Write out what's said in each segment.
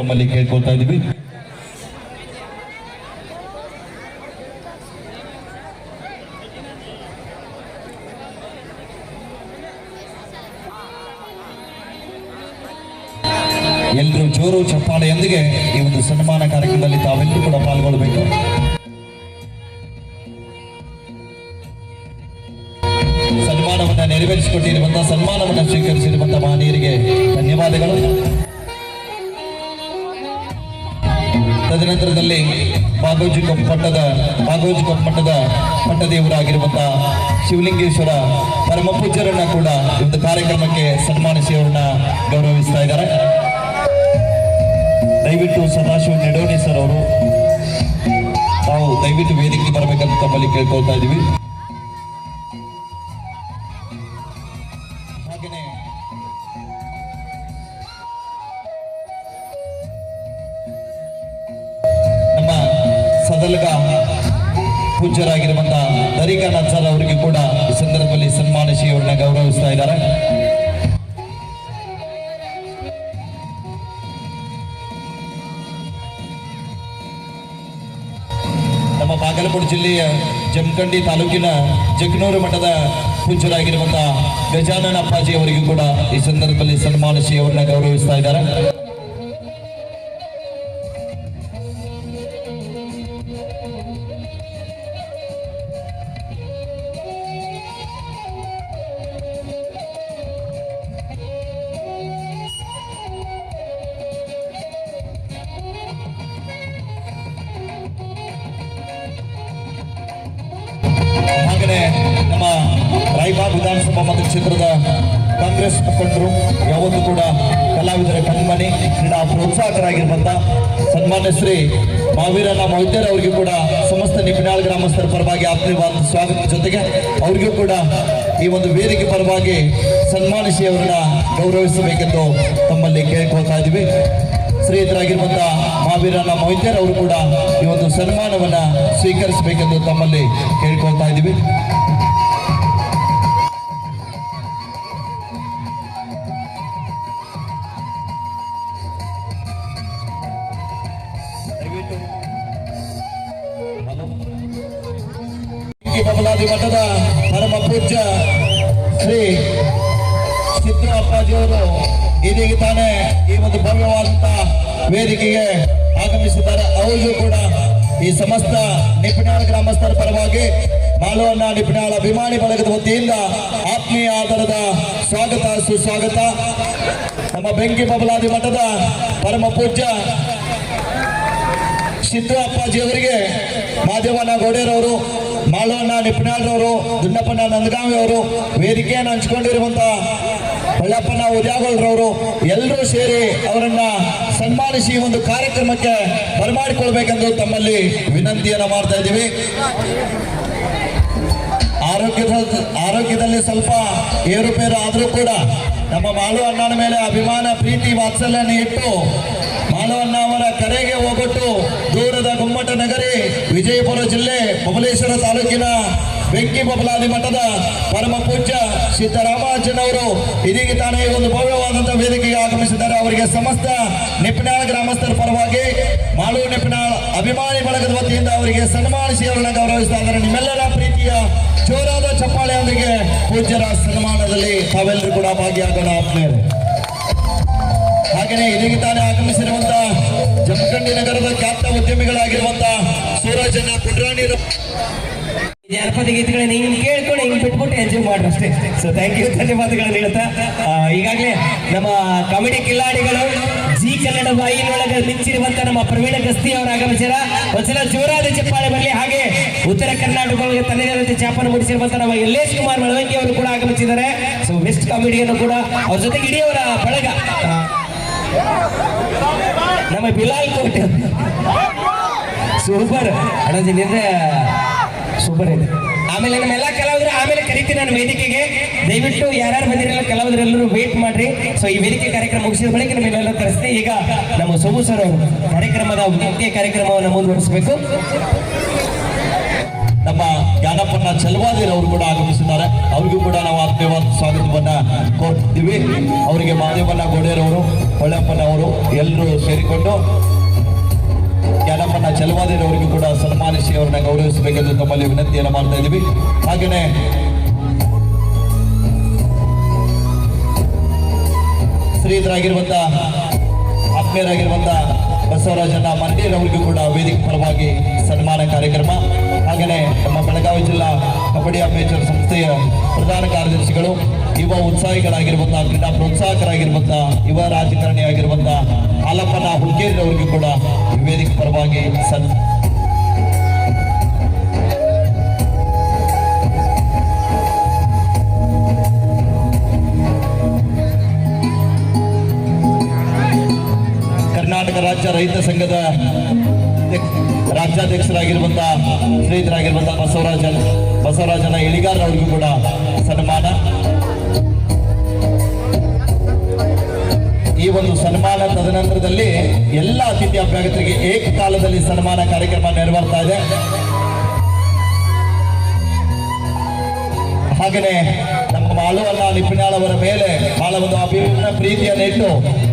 ನಮ್ಮಲ್ಲಿ ಕೇಳ್ಕೊಳ್ತಾ ಇದೀವಿ ಎಲ್ಲರೂ ಜೋರು ಚಪ್ಪಾಳೆಯೊಂದಿಗೆ ಈ ಒಂದು ಸನ್ಮಾನ ಕಾರ್ಯಕ್ರಮದಲ್ಲಿ ತಾವೆಲ್ಲರೂ ಕೂಡ ಪಾಲ್ಗೊಳ್ಳಬೇಕು. ಸನ್ಮಾನವನ್ನು ನೆರವೇರಿಸಿಕೊಟ್ಟಿರುವಂತಹ, ಸನ್ಮಾನವನ್ನು ಸ್ವೀಕರಿಸಿರುವಂತಹ ಮಹನೀಯರಿಗೆ ಧನ್ಯವಾದಗಳು. ತದನಂತರದಲ್ಲಿ ಬಾಗೋಜಿ ಪಟ್ಟದ ಬಾಗೋಜಿ ಪಟ್ಟದ ಪಟ್ಟದೇವರಾಗಿರುವಂತಹ ಶಿವಲಿಂಗೇಶ್ವರ ಪರಮ ಪೂಜ್ಯರನ್ನ ಕೂಡ ಒಂದು ಕಾರ್ಯಕ್ರಮಕ್ಕೆ ಸನ್ಮಾನಿಸಿ ಅವರನ್ನ ಗೌರವಿಸ್ತಾ ಇದ್ದಾರೆ. ದಯವಿಟ್ಟು ಸದಾಶಿವ ನೆಡೋಣಿ ಸರ್ ಅವರು. ನಾವು ದಯವಿಟ್ಟು ವೇದಿಕೆಗೆ ಬರಬೇಕಂತ ತಮ್ಮಲ್ಲಿ ಕೇಳ್ಕೊಳ್ತಾ ಇದ್ದೀವಿ. ಸದಲಗ ಪೂಜ್ಯರಾಗಿರುವಂತಹ ದರಿಕಾನಾಥ್ ಸರ್ ಅವರಿಗೆ ಕೂಡ ಈ ಸಂದರ್ಭದಲ್ಲಿ ಸನ್ಮಾನಿಸಿ ಅವರನ್ನ ಗೌರವಿಸ್ತಾ ಇದ್ದಾರೆ. ನಮ್ಮ ಬಾಗಲಕೋಟೆ ಜಿಲ್ಲೆಯ ಜಮಖಂಡಿ ತಾಲೂಕಿನ ಜಗನೂರು ಮಠದ ಪೂಜ್ಯರಾಗಿರುವಂತಹ ಗಜಾನನ ಅಪ್ಪಾಜಿ ಅವರಿಗೂ ಕೂಡ ಈ ಸಂದರ್ಭದಲ್ಲಿ ಸನ್ಮಾನಿಸಿ ಅವರನ್ನ ಗೌರವಿಸ್ತಾ ಇದ್ದಾರೆ. ರಾಯಬಾಗ್ ವಿಧಾನಸಭಾ ಮತಕ್ಷೇತ್ರದ ಕಾಂಗ್ರೆಸ್ ಮುಖಂಡರು, ಯಾವತ್ತೂ ಕೂಡ ಕಲಾವಿದರ ಕಣ್ಮಣಿ, ಕ್ರೀಡಾ ಪ್ರೋತ್ಸಾಹಕರಾಗಿರುವಂತ ಸನ್ಮಾನ್ಯ ಶ್ರೀ ಮಾವೀರನ ಮೊಯ್ತೇರ್ ಅವರಿಗೂ ಕೂಡ ಸಮಸ್ತ ನಿಪಿನಾಳ್ ಗ್ರಾಮಸ್ಥರ ಪರವಾಗಿ ಆತ್ಮೀಯವಾದ ಸ್ವಾಗತ ಜೊತೆಗೆ ಅವರಿಗೂ ಕೂಡ ಈ ಒಂದು ವೇದಿಕೆ ಪರವಾಗಿ ಸನ್ಮಾನಿಸಿ ಅವರನ್ನ ಗೌರವಿಸಬೇಕೆಂದು ತಮ್ಮಲ್ಲಿ ಕೇಳ್ಕೊಳ್ತಾ ಇದ್ದೀವಿ. ಸ್ನೇಹಿತರಾಗಿರುವಂತಹ ಮಹಾವೀರನ ಮೊಯ್ತೇರ್ ಅವರು ಕೂಡ ಈ ಒಂದು ಸನ್ಮಾನವನ್ನ ಸ್ವೀಕರಿಸಬೇಕೆಂದು ತಮ್ಮಲ್ಲಿ ಕೇಳ್ಕೊಳ್ತಾ ಇದ್ದೀವಿ. ಈ ಬಬಲಾದಿ ಮಠದ ಪರಮ ಪೂಜ್ಯ ಶ್ರೀ ಸಿದ್ದು ಇದೀಗ ತಾನೇ ಈ ಒಂದು ಭವ್ಯವಾದಂತಹ ವೇದಿಕೆಗೆ ಆಗಮಿಸಿದ್ದಾರೆ. ಅವರಿಗೂ ಕೂಡ ಈ ಸಮಸ್ತ ನಿಪುಣಾಳ ಗ್ರಾಮಸ್ಥರ ಪರವಾಗಿ ಮಾಲವನ್ನ ನಿಪುಣಾಳ ಅಭಿಮಾನಿ ಬಳಗದ ವತಿಯಿಂದ ಆತ್ಮೀಯ ಆಧಾರದ ಸ್ವಾಗತ, ಸುಸ್ವಾಗತ. ನಮ್ಮ ಬೆಂಕಿ ಬಬಲಾದಿ ಮಠದ ಪರಮ ಪೂಜ್ಯ ಸಿದ್ದು ಅಪ್ಪಾಜಿಯವರಿಗೆ ಮಾದೇವಣ್ಣ ಗೌಡೇರವರು ಮಾಳವಣ್ಣ ನಿಪ್ಪನಾಳ್ರವರು ದುಂಡಪ್ಪಣ್ಣ ನಂದಗಾವಿ ಅವರು ವೇದಿಕೆಯನ್ನು ಹಂಚಿಕೊಂಡಿರುವಂತ ಹೊಳ್ಳಪ್ಪಣ್ಣ ಉದ್ಯಾಗೋಳ್ರವರು ಎಲ್ಲರೂ ಸೇರಿ ಅವರನ್ನ ಸನ್ಮಾನಿಸಿ ಒಂದು ಕಾರ್ಯಕ್ರಮಕ್ಕೆ ಬರಮಾಡಿಕೊಳ್ಬೇಕೆಂದು ತಮ್ಮಲ್ಲಿ ವಿನಂತಿಯನ್ನು ಮಾಡ್ತಾ ಇದ್ದೀವಿ. ಆರೋಗ್ಯದ ಆರೋಗ್ಯದಲ್ಲಿ ಸ್ವಲ್ಪ ಏರುಪೇರು ಆದರೂ ಕೂಡ ನಮ್ಮ ಮಾಳು ಅಣ್ಣನ ಮೇಲೆ ಅಭಿಮಾನ, ಪ್ರೀತಿ, ವಾತ್ಸಲ್ಯನ ಇಟ್ಟು ಮಾಳು ಅಣ್ಣ ಅವರ ಕರೆಗೆ ಹೋಗೊಟ್ಟು ದೂರದ ಗುಮ್ಮಟ ನಗರಿ ವಿಜಯಪುರ ಜಿಲ್ಲೆ ಬಬಲೇಶ್ವರ ತಾಲೂಕಿನ ಬೆಂಕಿ ಬಬಲಾದಿ ಮಠದ ಪರಮ ಪೂಜ್ಯ ಸಿದ್ದರಾಮಾರ್ಜನವರು ಇದೀಗ ತಾನೇ ಒಂದು ಭವ್ಯವಾದಂತಹ ವೇದಿಕೆಗೆ ಆಗಮಿಸಿದ್ದಾರೆ. ಅವರಿಗೆ ಸಮಸ್ತ ನಿಪ್ನಾಳ ಗ್ರಾಮಸ್ಥರ ಪರವಾಗಿ ಮಾಳು ನಿಪ್ನಾಳ್ ಅಭಿಮಾನಿ ಬಳಗದ ವತಿಯಿಂದ ಅವರಿಗೆ ಸನ್ಮಾನಿಸಿ ಅವರನ್ನು ಗೌರವಿಸ್ತಾ ಇದ್ದಾರೆ. ನಿಮ್ಮೆಲ್ಲರ ಪ್ರೀತಿಯ ಜೋರಾದ ಚಪ್ಪಾಳೆಯೊಂದಿಗೆ ಪೂಜ್ಯರ ಸನ್ಮಾನದಲ್ಲಿ ತಾವೆಲ್ಲರೂ ಕೂಡ ಭಾಗಿಯಾಗೋಣ. ಆತ್ಮೀಯರು. ಹಾಗೆಯೇ ಇದೀಗ ತಾನೇ ಆಗಮಿಸಿರುವಂತಹ ಜಮಖಂಡಿ ನಗರದ ಖ್ಯಾತ ಸೂರಜನ ಪುಟ್ರಾಣಿ ಜಾನಪದ ಗೀತೆಗಳನ್ನ ಹಿಂಗೆ ಕೇಳ್ಕೊಂಡು ಹಿಂಗೆ ಬಿಟ್ಬಿಟ್ಟು ಎಂಜಾಯ್ ಮಾಡ್ರಿ ಅಷ್ಟೇ. ಸೊ ಥ್ಯಾಂಕ್ ಯು ಧನ್ಯವಾದಗಳನ್ನು ಹೇಳ್ತಾ ಈಗಾಗಲೇ ನಮ್ಮ ಕಾಮಿಡಿ ಕಿಲ್ಲಾಡಿಗಳು ಜಿ ಕನ್ನಡ ವಾಹಿನಿಯೊಳಗೆ ಮಿಂಚಿರುವಂತ ನಮ್ಮ ಪ್ರವೀಣ ಗಸ್ತಿ ಅವರ ಆಗಮಿಸ್ಯಾರ ಒಂದ್ಸಲ ಜೋರಾದ ಚಪ್ಪಾಳೆ ಬರಲಿ. ಹಾಗೆ ಉತ್ತರ ಕರ್ನಾಟಕದೊಳಗೆ ತನ್ನದೇ ಚಾಪನ ಮೂಡಿಸಿರುವಂತ ನಮ್ಮ ಯಲ್ಲೇಶ್ ಕುಮಾರ್ ಮಳವಂಗಿ ಅವರು ಕೂಡ ಆಗಮಿಸಿದ್ದಾರೆ. ಸೊ ಬೆಸ್ಟ್ ಕಾಮಿಡಿಯನ್ನು ಕೂಡ ಅವ್ರ ಜೊತೆಗೆ ಇಡೀ ಅವರ ಬಳಗ ನಮ್ಮ ಬಿಲಾಲ್ ಕೋಟೆ. ಸೂಪರ್ ಅಣ್ಣಾಜಿ, ನಿದ್ರೆ ಸೂಪರ್ ಇದೆ. ಆಮೇಲೆ ನಮ್ಮೆಲ್ಲ ಕಲಾವಿದರು ಆಮೇಲೆ ಕರಿತೀನಿ ನಾನು ವೇದಿಕೆಗೆ. ದಯವಿಟ್ಟು ಯಾರ್ಯಾರು ಬಂದಿರಲ್ಲ ಕಲಾವಿದರು ಎಲ್ಲರೂ ವೇಟ್ ಮಾಡ್ರಿ. ಸೊ ಈ ವೇದಿಕೆ ಕಾರ್ಯಕ್ರಮ ಮುಗಿಸಿದ ಬಳಿಕ ನಿಮ್ಮೆಲ್ಲ ಕರೆಸ್ತೀನಿ. ಈಗ ನಮ್ಮ ಸೋಮು ಸರ್ ಅವರು ಕಾರ್ಯಕ್ರಮದ ಮುಖ್ಯ ಕಾರ್ಯಕ್ರಮವನ್ನು ಮುಂದುವರಿಸಬೇಕು. ನಮ್ಮ ಜ್ಞಾನಪ್ಪನ ಚಲವಾದಿರ್ ಅವರು ಕೂಡ ಆಗಮಿಸಿದ್ದಾರೆ. ಅವ್ರಿಗೂ ಕೂಡ ನಾವು ಆತ್ಮೀಯವಾದ ಸ್ವಾಗತವನ್ನ ಕೋರ್ತಿದ್ದೀವಿ ಅವರಿಗೆ ಮಾದೇವನ ಗೋಡೆಯರವರು ಹೊಳೆಪ್ಪನವರು ಎಲ್ಲರೂ ಸೇರಿಕೊಂಡು ಜ್ಞಾನಪ್ಪನ ಚಲುವಾದಿ ಅವರಿಗೂ ಕೂಡ ಸನ್ಮಾನಿಸಿ ಅವರನ್ನ ಗೌರವಿಸಬೇಕೆಂದು ತಮ್ಮಲ್ಲಿ ವಿನಂತಿಯನ್ನು ಮಾಡ್ತಾ ಇದ್ದೀವಿ. ಹಾಗೆಯೇ ಶ್ರೀಧರಾಗಿರುವಂತ ಆತ್ಮೀಯರಾಗಿರುವಂತ ಬಸವರಾಜನ ಮಂದಿರವರಿಗೂ ಕೂಡ ವೇದಿಕೆ ಪರವಾಗಿ ಸನ್ಮಾನ ಕಾರ್ಯಕ್ರಮ. ಹಾಗೆಯೇ ನಮ್ಮ ಬೆಳಗಾವಿ ಜಿಲ್ಲಾ ಕಬಡ್ಡಿ ಅಮೇಚರ್ ಸಂಸ್ಥೆಯ ಪ್ರಧಾನ ಕಾರ್ಯದರ್ಶಿಗಳು ಯುವ ಉತ್ಸಾಹಿಗಳಾಗಿರುವಂತಹ, ಕ್ರೀಡಾ ಪ್ರೋತ್ಸಾಹಕರಾಗಿರುವಂತಹ, ಯುವ ರಾಜಕಾರಣಿಯಾಗಿರುವಂತ ಹಾಲಪ್ಪನ ಹುಲ್ಕೇರಿ ಅವರಿಗೂ ಕೂಡ ವೇದಿಕೆ ಪರವಾಗಿ ಸನ್ ಕರ್ನಾಟಕ ರಾಜ್ಯ ರೈತ ಸಂಘದ ರಾಜ್ಯಾಧ್ಯಕ್ಷರಾಗಿರುವಂತಹ, ಸ್ನೇಹಿತರಾಗಿರುವಂತಹ ಬಸವರಾಜನ್ ಬಸವರಾಜನ ಎಳಿಗಾರ ಅವರಿಗೂ ಕೂಡ ಸನ್ಮಾನ. ಈ ಒಂದು ಸನ್ಮಾನ ತದನಂತರದಲ್ಲಿ ಎಲ್ಲ ಅತಿಥಿ ಅಭ್ಯರ್ಥಿಗಳಿಗೆ ಏಕಕಾಲದಲ್ಲಿ ಸನ್ಮಾನ ಕಾರ್ಯಕ್ರಮ ನೆರವೇರ್ತಾ ಇದೆ. ಹಾಗೆಯೇ ನಮ್ಮ ಮಾಳುವನ್ನ ನಿಪ್ಪಿನಾಳ್ ಅವರ ಮೇಲೆ ಬಹಳ ಒಂದು ಅಭಿಮಾನ ಪ್ರೀತಿಯನ್ನು ಇಟ್ಟು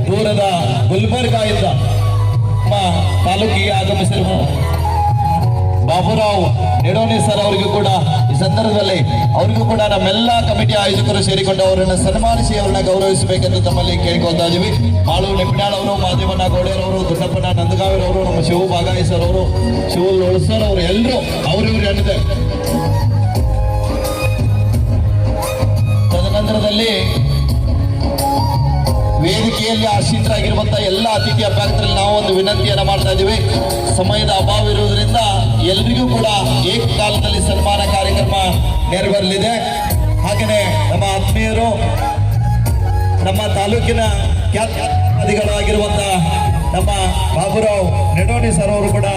ದೂರದ ಗುಲ್ಬರ್ಗಾಯಿಂದ ನಮ್ಮ ತಾಲೂಕಿಗೆ ಆಗಮಿಸಿರುವ ಬಾಬುರಾವ್ ನೆಡೋನಿ ಸರ್ ಅವರಿಗೂ ಕೂಡ, ಈ ಸಂದರ್ಭದಲ್ಲಿ ಅವರಿಗೂ ಕೂಡ ನಮ್ಮೆಲ್ಲ ಕಮಿಟಿ ಆಯೋಜಕರು ಸೇರಿಕೊಂಡು ಅವರನ್ನು ಸನ್ಮಾನಿಸಿ, ಅವರನ್ನ ಗೌರವಿಸಬೇಕೆಂದು ತಮ್ಮಲ್ಲಿ ಕೇಳ್ಕೊಳ್ತಾ ಇದೀವಿ. ಮಾಳು ನಿಪಿನಾಳ್ ಅವರು, ಮಾದೇವಣ್ಣ ಗೌಡರವರು ದೊಡ್ಡಪ್ಪನ ನಂದಗಾವಿರವರು ನಮ್ಮ ಶಿವ ಬಾಗಾಯಿ ಸರ್ ಅವರು, ಶಿವ ಲೋಳ್ಸರ್ ಅವರು ಎಲ್ಲರೂ ಅವರಿವ್ರು ಏನಿದೆ ತದನಂತರದಲ್ಲಿ ವೇದಿಕೆಯಲ್ಲಿ ಆಶೀತರಾಗಿರುವಂತಹ ಎಲ್ಲ ಅತಿಥಿ ಅಭ್ಯರ್ಥಿಗಳು ನಾವು ಒಂದು ವಿನಂತಿಯನ್ನು ಮಾಡ್ತಾ ಇದ್ದೀವಿ. ಸಮಯದ ಅಭಾವ ಇರುವುದರಿಂದ ಎಲ್ರಿಗೂ ಕೂಡ ಏಕಕಾಲದಲ್ಲಿ ಸನ್ಮಾನ ಕಾರ್ಯಕ್ರಮ ನೆರವೇರಲಿದೆ. ಹಾಗೆಯೇ ನಮ್ಮ ಆತ್ಮೀಯರು, ನಮ್ಮ ತಾಲೂಕಿನ ಖ್ಯಾತಿಗಳಾಗಿರುವಂತಹ ನಮ್ಮ ಬಾಬುರಾವ್ ನೆಡೋಣಿ ಸರ್ ಅವರು ಕೂಡ